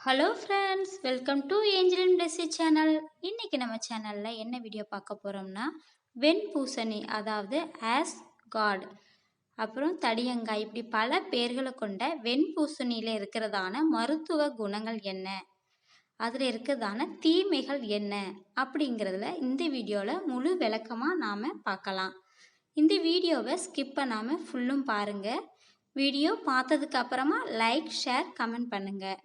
Hello friends welcome to Angeline Blessy channel இன்றைக்கி நம்ம சேனலில் என்ன வீடியோ பார்க்க போகிறோம்னா வெண்பூசணி அதாவது ஆஸ் காட் அப்புறம் தடியங்காய் இப்படி பல பேர்களை கொண்ட வெண்பூசணியில் இருக்கிறதான மருத்துவ குணங்கள் என்ன? அதில் இருக்கிறதான தீமைகள் என்ன? அப்படிங்கிறதுல இந்த வீடியோவில் முழு விளக்கமாக நாம் பார்க்கலாம். இந்த வீடியோவை ஸ்கிப் பண்ணாமல் ஃபுல்லும் பாருங்கள் வீடியோ பார்த்ததுக்கு அப்புறமா லைக் ஷேர் கமெண்ட் பண்ணுங்கள்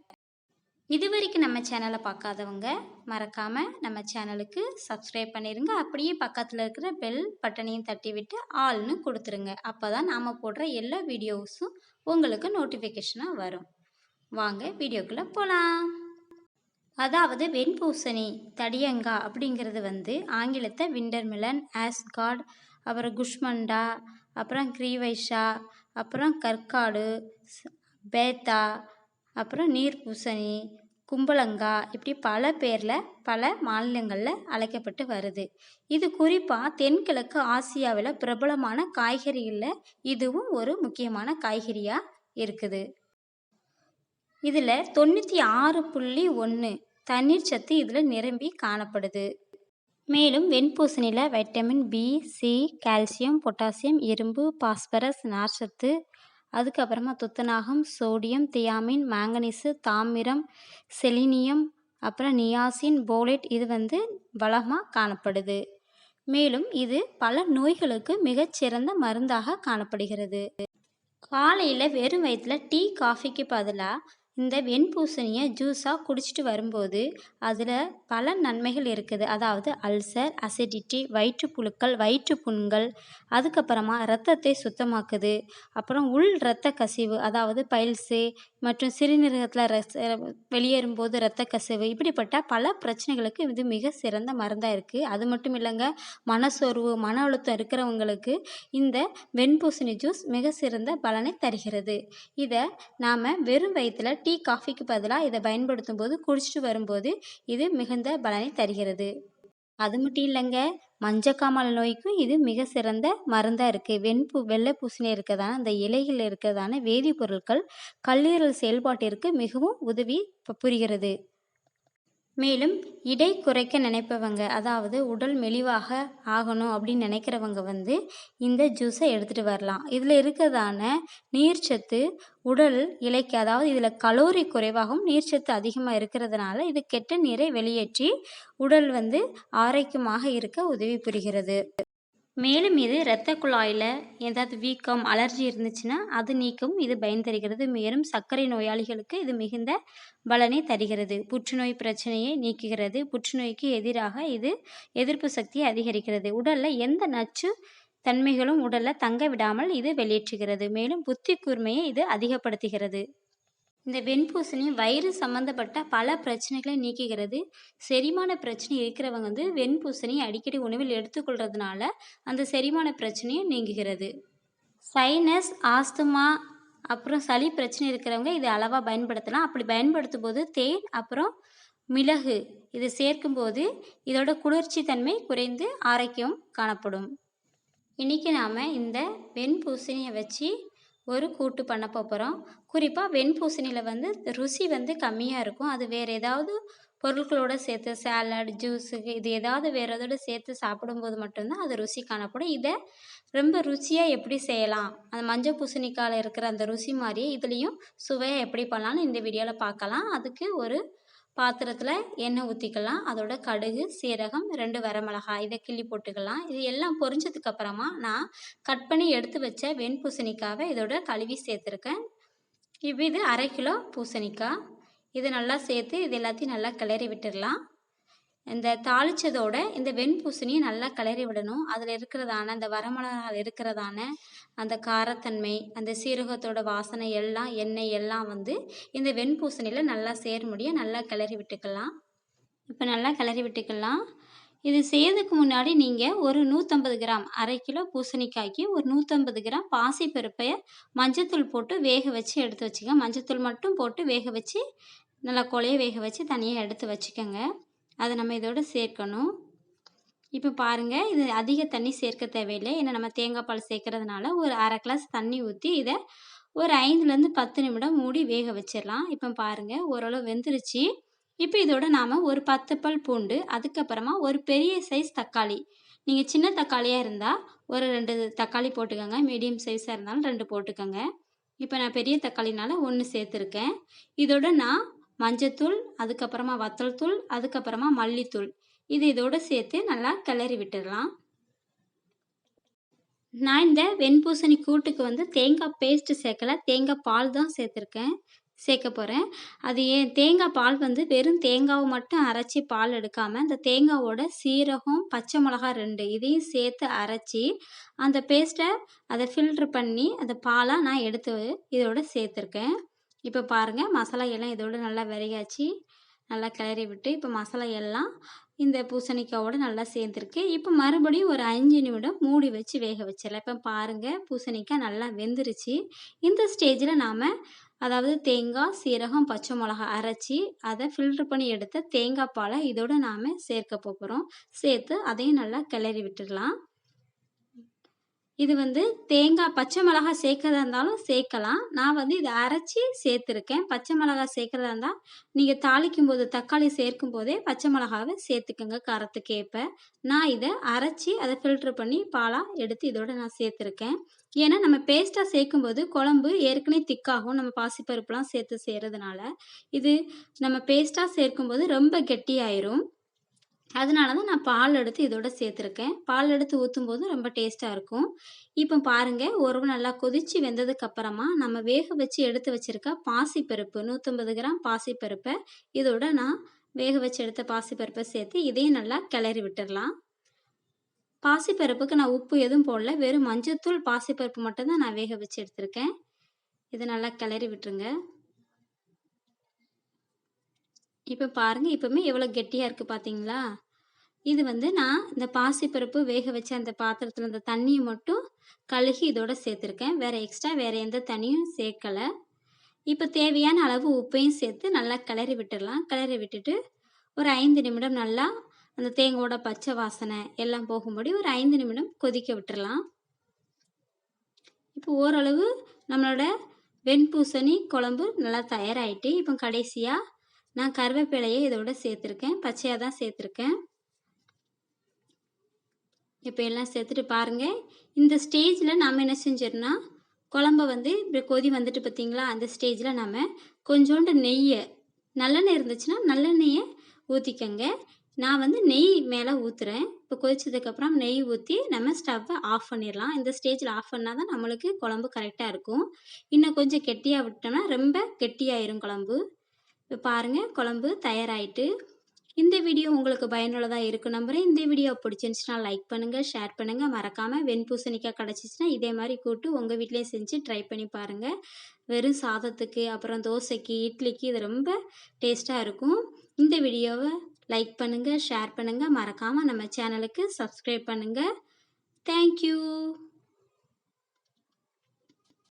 இது வரைக்கும் நம்ம சேனலை பார்க்காதவங்க மறக்காமல் நம்ம சேனலுக்கு சப்ஸ்கிரைப் பண்ணிடுங்க அப்படியே பக்கத்தில் இருக்கிற பெல் பட்டனையும் தட்டி விட்டு ஆல்னு கொடுத்துருங்க. அப்போ தான் நாம் போடுற எல்லா வீடியோஸும் உங்களுக்கு நோட்டிஃபிகேஷனாக வரும். வாங்க வீடியோக்குள்ளே போகலாம் அதாவது வெண்பூசணி தடியங்கா அப்படிங்கிறது வந்து ஆங்கிலத்தை விண்டர்மிலன் ஆஸ்கார்ட் அப்புறம் குஷ்மண்டா அப்புறம் கிரீவைஷா அப்புறம் கற்காடு பேத்தா அப்புறம் நீர்பூசணி கும்பலங்கா இப்படி பல பேரில் பல மாநிலங்களில் அழைக்கப்பட்டு வருது. இது குறிப்பாக தென்கிழக்கு ஆசியாவில் பிரபலமான காய்கறிகளில் இதுவும் ஒரு முக்கியமான காய்கறியாக இருக்குது. இதில் தொண்ணூற்றி ஆறு புள்ளி ஒன்று தண்ணீர் சத்து இதில் நிரம்பி காணப்படுது. மேலும் வெண்பூசணியில் vitamin B C calcium potassium இரும்பு பாஸ்பரஸ் நார்ச்சத்து அதுக்கப்புறமா துத்தநாகம் சோடியம் தியாமின் மேங்கனீஸு தாமிரம் செலினியம் அப்புறம் நியாசின் போலேட் இது வந்து வளமாக காணப்படுது. மேலும் இது பல நோய்களுக்கு மிகச்சிறந்த மருந்தாக காணப்படுகிறது. காலையில் வெறும் வயிற்றில் டீ காஃபிக்கு பதிலாக இந்த வெண்பூசணியை ஜூஸாக குடிச்சிட்டு வரும்போது அதில் பல நன்மைகள் இருக்குது. அதாவது அல்சர் அசிடிட்டி வயிற்றுப்புழுக்கள் வயிற்றுப்புண்கள் அதுக்கப்புறமா ரத்தத்தை சுத்தமாக்குது. அப்புறம் உள் இரத்த கசிவு அதாவது பைல்ஸு மற்றும் சிறுநீரகத்தில் ரச வெளியேறும்போது இரத்த கசிவு இப்படிப்பட்ட பல பிரச்சனைகளுக்கு இது மிக சிறந்த மருந்தாக இருக்குது அது மட்டும் இல்லைங்க மனசோர்வு மன அழுத்தம் இருக்கிறவங்களுக்கு இந்த வெண்பூசணி ஜூஸ் மிக சிறந்த பலனை தருகிறது. இதை நாம் வெறும் வயிற்றில் டீ காஃபிக்கு பதிலாக இதை பயன்படுத்தும் போது குடிச்சிட்டு வரும்போது இது மிகுந்த பலனை தருகிறது. அது மட்டும் இல்லைங்க. மஞ்சக்காமல் நோய்க்கும் இது மிக சிறந்த மருந்தாக இருக்குது வெண்பூ வெள்ளை பூசணி இருக்கிறதான அந்த இலைகளில் இருக்கிறதான வேதிப்பொருட்கள் கல்லீரல் செயல்பாட்டிற்கு மிகவும் உதவி புரிகிறது. மேலும் இடை குறைக்க நினைப்பவங்க அதாவது உடல் மெலிவாக ஆகணும் அப்படின்னு நினைக்கிறவங்க வந்து இந்த ஜூஸை எடுத்துகிட்டு வரலாம். இதில் இருக்கிறதான நீர்ச்சத்து உடல் இலைக்கு அதாவது இதில் கலோரி குறைவாகவும் நீர்ச்சத்து அதிகமாக இருக்கிறதுனால இது கெட்ட நீரை வெளியேற்றி உடல் வந்து ஆரோக்கியமாக இருக்க உதவி புரிகிறது. மேலும் இது இரத்த குழாயில் ஏதாவது வீக்கம் அலர்ஜி இருந்துச்சுன்னா அது நீக்கும் இது பயன் தருகிறது. மேலும் சர்க்கரை நோயாளிகளுக்கு இது மிகுந்த பலனை தருகிறது. புற்றுநோய் பிரச்சனையை நீக்குகிறது. புற்றுநோய்க்கு எதிராக இது எதிர்ப்பு சக்தியை அதிகரிக்கிறது. உடலில் எந்த நச்சு தன்மைகளும் உடலில் தங்க விடாமல் இது வெளியேற்றுகிறது. மேலும் புத்தி கூர்மையை இது அதிகப்படுத்துகிறது. இந்த வெண்பூசணி வயிறு சம்மந்தப்பட்ட பல பிரச்சனைகளை நீக்குகிறது. செரிமான பிரச்சனை இருக்கிறவங்க வந்து வெண்பூசணி அடிக்கடி உணவில் எடுத்துக்கொள்றதுனால அந்த செரிமான பிரச்சனையை நீங்குகிறது. சைனஸ் ஆஸ்துமா அப்புறம் சளி பிரச்சனை இருக்கிறவங்க இதை அளவாக பயன்படுத்தலாம். அப்படி பயன்படுத்தும் போது தேன் அப்புறம் மிளகு இதை சேர்க்கும்போது இதோட குளிர்ச்சி தன்மை குறைந்து ஆரோக்கியம் காணப்படும். இன்றைக்கி நாம் இந்த வெண்பூசணியை வச்சு ஒரு கூட்டு பண்ண போகிறோம் குறிப்பாக வெண்பூசணியில் வந்து ருசி வந்து கம்மியாக இருக்கும். அது வேறு ஏதாவது பொருட்களோடு சேர்த்து சாலட் ஜூஸுக்கு இது ஏதாவது வேறு எதோடு சேர்த்து சாப்பிடும்போது மட்டும்தான் அது ருசி காணப்படும் இதை ரொம்ப ருசியாக எப்படி செய்யலாம்? அந்த மஞ்சள் பூசணிக்காயில் இருக்கிற அந்த ருசி மாதிரியே இதுலேயும் சுவையாக எப்படி பண்ணலான்னு இந்த வீடியோவில் பார்க்கலாம். அதுக்கு ஒரு பாத்திரத்தில் எண்ணெய் ஊற்றிக்கலாம் அதோட கடுகு சீரகம் ரெண்டு வரமிளகாய் இதை கிள்ளி போட்டுக்கலாம். இது எல்லாம் பொரிஞ்சதுக்கப்புறமா நான் கட் பண்ணி எடுத்து வச்ச வெண்பூசணிக்காவை இதோட கழுவி சேர்த்துருக்கேன். இப்போ இது அரை கிலோ பூசணிக்காய். இது நல்லா சேர்த்து இது எல்லாத்தையும் நல்லா கிளறி விட்டுடலாம். இந்த தாளிச்சதோட இந்த வெண்பூசணியை நல்லா கிளறி விடணும். அதில் இருக்கிறதான அந்த வரமிளகால் இருக்கிறதான அந்த காரத்தன்மை அந்த சீரகத்தோட வாசனை எல்லாம் எண்ணெய் எல்லாம் வந்து இந்த வெண்பூசணியில் நல்லா சேர முடிய நல்லா கிளறி விட்டுக்கலாம். இப்போ நல்லா கிளறி விட்டுக்கலாம். இது செய்யறதுக்கு முன்னாடி நீங்கள் ஒரு நூற்றம்பது கிராம் அரை கிலோ பூசணிக்காய்க்கு ஒரு நூற்றம்பது கிராம் பாசிப்பருப்பை மஞ்சத்தூள் போட்டு வேக வச்சு எடுத்து வச்சுக்கோங்க. மஞ்சத்தூள் மட்டும் போட்டு வேக வச்சு நல்லா கொலையை வேக வச்சு தனியாக எடுத்து வச்சுக்கோங்க. அதை நம்ம இதோட சேர்க்கணும். இப்போ பாருங்கள் இது அதிக தண்ணி சேர்க்க தேவையில்லை. ஏன்னா நம்ம தேங்காய் பால் சேர்க்கறதுனால ஒரு அரை கிளாஸ் தண்ணி ஊற்றி இதை ஒரு ஐந்துலேருந்து பத்து நிமிடம் மூடி வேக வச்சிடலாம். இப்போ பாருங்கள் ஓரளவு வெந்துருச்சு. இப்போ இதோட நாம் ஒரு பத்து பல் பூண்டு அதுக்கப்புறமா ஒரு பெரிய சைஸ் தக்காளி. நீங்கள் சின்ன தக்காளியாக இருந்தால் ஒரு ரெண்டு தக்காளி போட்டுக்கோங்க. மீடியம் சைஸாக இருந்தாலும் ரெண்டு போட்டுக்கோங்க. இப்போ நான் பெரிய தக்காளினால் ஒன்று சேர்த்துருக்கேன். இதோட நான் மஞ்சத்தூள் அதுக்கப்புறமா வத்தல் தூள் அதுக்கப்புறமா மல்லித்தூள். இது இதோட சேர்த்து நல்லா கிளறி விட்டுடலாம். நான் இந்த வெண்பூசணி கூட்டுக்கு வந்து தேங்காய் பேஸ்ட்டு சேர்க்கல. தேங்காய் பால் தான் சேர்த்துருக்கேன். சேர்க்க போகிறேன் அது ஏன் தேங்காய் பால் வந்து வெறும் தேங்காவை மட்டும் அரைச்சி பால் எடுக்காமல் இந்த தேங்காவோட சீரகம் பச்சை மிளகா ரெண்டு இதையும் சேர்த்து அரைச்சி அந்த பேஸ்ட்டை அதை ஃபில்ட்ரு பண்ணி அந்த பாலாக நான் எடுத்து இதோட சேர்த்துருக்கேன். இப்போ பாருங்கள் மசாலா எல்லாம் இதோட நல்லா விரையாச்சு. நல்லா கிளறி விட்டு இப்போ மசாலா எல்லாம் இந்த பூசணிக்காயோட நல்லா சேர்ந்துருக்கு. இப்போ மறுபடியும் ஒரு அஞ்சு நிமிடம் மூடி வச்சு வேக வச்சிடலாம். இப்போ பாருங்கள் பூசணிக்காய் நல்லா வெந்துருச்சு. இந்த ஸ்டேஜில் நாம் அதாவது தேங்காய் சீரகம் பச்சை மிளகா அரைச்சி அதை ஃபில்ட்ரு பண்ணி எடுத்த தேங்காய் பாலை இதோடு நாம் சேர்க்க போகிறோம் சேர்த்து அதையும் நல்லா கிளறி விட்டுடலாம். இது வந்து தேங்காய் பச்சை மிளகா சேர்க்கறதா இருந்தாலும் சேர்க்கலாம். நான் வந்து இதை அரைச்சி சேர்த்துருக்கேன். பச்சை மிளகா சேர்க்கறதா இருந்தால் நீங்கள் தாளிக்கும் போது தக்காளி சேர்க்கும் போதே பச்சை மிளகாவை சேர்த்துக்கோங்க காரத்துக்கு ஏற்ப நான் இதை அரைச்சி அதை ஃபில்ட்ரு பண்ணி பாலாக எடுத்து இதோட நான் சேர்த்துருக்கேன். ஏன்னா நம்ம பேஸ்ட்டாக சேர்க்கும்போது குழம்பு ஏற்கனவே திக்காகும். நம்ம பாசிப்பருப்புலாம் சேர்த்து செய்கிறதுனால இது நம்ம பேஸ்ட்டாக சேர்க்கும்போது ரொம்ப கெட்டியாயிரும். அதனால தான் நான் பால் எடுத்து இதோட சேர்த்துருக்கேன். பால் எடுத்து ஊற்றும் போது ரொம்ப டேஸ்ட்டாக இருக்கும். இப்போ பாருங்கள் உறவு நல்லா கொதித்து வெந்ததுக்கு அப்புறமா நம்ம வேக வச்சு எடுத்து வச்சுருக்க பாசிப்பருப்பு நூற்றம்பது கிராம் பாசிப்பருப்பை இதோட நான் வேக வச்சு எடுத்த பாசிப்பருப்பை சேர்த்து இதையும் நல்லா கிளறி விட்டுடலாம் பாசிப்பருப்புக்கு நான் உப்பு எதுவும் போடல வெறும் மஞ்சத்தூள் பாசிப்பருப்பு மட்டும்தான் நான் வேக வச்சு எடுத்திருக்கேன். இதை நல்லா கிளறி விட்டுருங்க. இப்போ பாருங்கள் இப்போவுமே எவ்வளோ கெட்டியாக இருக்குது பார்த்தீங்களா இது வந்து நான் இந்த பாசிப்பருப்பு வேக வச்ச அந்த பாத்திரத்தில் இந்த தண்ணியை மட்டும் கழுகி இதோட சேர்த்துருக்கேன். வேறு எக்ஸ்ட்ரா வேறு எந்த தண்ணியும் சேர்க்கலை. இப்போ தேவையான அளவு உப்பையும் சேர்த்து நல்லா கிளறி விட்டுடலாம். கிளறி விட்டுட்டு ஒரு ஐந்து நிமிடம் நல்லா அந்த தேங்காயோட பச்சை வாசனை எல்லாம் போகும்படி ஒரு ஐந்து நிமிடம் கொதிக்க விட்டுறலாம் இப்போ ஓரளவு நம்மளோட வெண்பூசணி குழம்பு நல்லா தயாராகிட்டு இப்போ கடைசியாக நான் கருவேப்பிலையை இதோட சேர்த்துருக்கேன். பச்சையாக தான் சேர்த்துருக்கேன். இப்போ எல்லாம் சேர்த்துட்டு பாருங்கள் இந்த ஸ்டேஜில் நம்ம என்ன செஞ்சிடனா குழம்ப வந்து இப்படி கொதி வந்துட்டு பார்த்தீங்களா அந்த ஸ்டேஜில் நம்ம கொஞ்சோண்டு நெய்யை நல்லெண்ணெய் இருந்துச்சுன்னா நல்லெண்ணெயை ஊற்றிக்கங்க நான் வந்து நெய் மேலே ஊற்றுறேன் இப்போ கொதிச்சதுக்கப்புறம் நெய் ஊற்றி நம்ம ஸ்டவ்வை ஆஃப் பண்ணிடலாம். இந்த ஸ்டேஜில் ஆஃப் பண்ணால் தான் நம்மளுக்கு குழம்பு கரெக்டாக இருக்கும். இன்னும் கொஞ்சம் கெட்டியாக விட்டோம்னா ரொம்ப கெட்டியாயிரும் குழம்பு. இப்போ பாருங்கள் குழம்பு தயாராகிட்டு இந்த வீடியோ உங்களுக்கு பயனுள்ளதாக இருக்கும் நம்புகிறேன் இந்த வீடியோ பிடிச்சிருந்துச்சுன்னா லைக் பண்ணுங்கள் ஷேர் பண்ணுங்கள் மறக்காமல் வெண்பூசணிக்காய் கிடச்சிச்சின்னா இதே மாதிரி கூட்டு உங்கள் வீட்லேயே செஞ்சு ட்ரை பண்ணி பாருங்கள் வெறும் சாதத்துக்கு அப்புறம் தோசைக்கு இட்லிக்கு இது ரொம்ப டேஸ்ட்டாக இருக்கும். இந்த வீடியோவை லைக் பண்ணுங்கள் ஷேர் பண்ணுங்கள் மறக்காமல் நம்ம சேனலுக்கு சப்ஸ்கிரைப் பண்ணுங்கள் தேங்க்யூ.